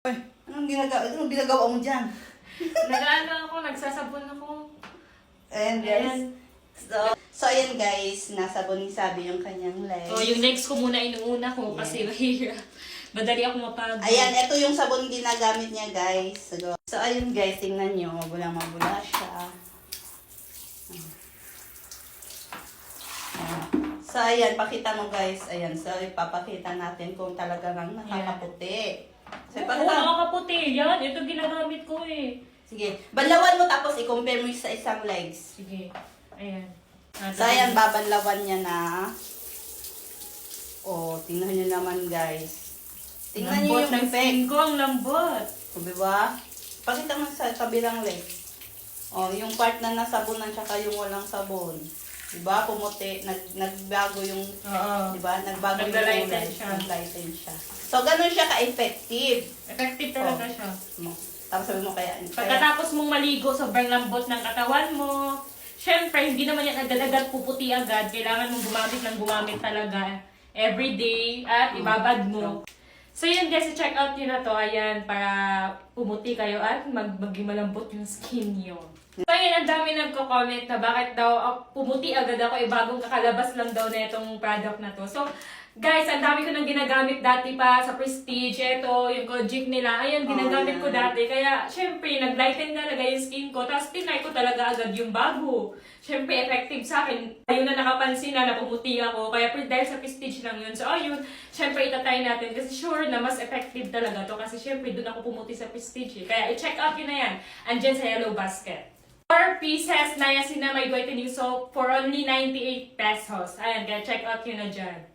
Ay, anong ginagawa, anong ginagawa mo dyan? Nag-ano ako, nagsasabon ako. Ayan guys. Ayan. So, so ayan guys, nasa sabi yung kanyang legs. Oh, yung legs ko muna inuuna ko kasi mahirap. Madali ako mapagod. Ayan, ito yung sabon ginagamit niya guys. So, so ayun guys, tingnan nyo, mabula-mabula siya. Ayan. So ayan, pakita mo guys. Ayan, so ipapakita natin kung talaga nang nakakaputi. So, ipakita- nakakaputi. Yan, ito ginagamit ko eh. Sige, banlawan mo tapos i-compare mo sa isang legs. Sige. Ayan. So ayan, babanlawan niya na. Oh, tingnan niyo naman guys. Tingnan niyo yung ng effect. ko, ang lambot. O, diba? Pakita mo sa kabilang leg. O, yung part na nasabunan tsaka yung walang sabon. Diba? Pumuti. Nag, nagbago yung, Oo. diba? Nagbago yung Nagla-lighten kulay. siya. Nag-lighten siya. So, ganun siya ka-effective. Effective talaga Oh. siya. Mo. Tapos sabi mo kaya, kaya Pagkatapos mong maligo, sobrang lambot ng katawan mo. Siyempre, hindi naman yan agad-agad puputi agad. Kailangan mong gumamit ng gumamit talaga every day at ibabad mo. So yun guys, check out nyo na to. Ayan, para pumuti kayo at mag maging malambot yung skin nyo. So yun, ang dami nagko-comment na bakit daw ah, pumuti agad ako, eh bagong kakalabas lang daw na itong product na to. So, guys, ang dami ko nang ginagamit dati pa sa Prestige. Ito, yung Kojic nila. Ayan, ginagamit ko yan. dati. Kaya, syempre, nag-lighten talaga yung skin ko. Tapos, tinry ko talaga agad yung bago. Syempre, effective sa akin. Ayun na nakapansin na napumuti ako. Kaya, dahil sa Prestige lang yun. So, ayun, syempre, itatry natin. Kasi sure na mas effective talaga to. Kasi, syempre, doon ako pumuti sa Prestige. eh. Kaya, i-check out yun na yan. Andyan sa yellow basket. 4 pieces niacinamide whitening soap for only 98 pesos. Ayan, kaya check out yun na dyan.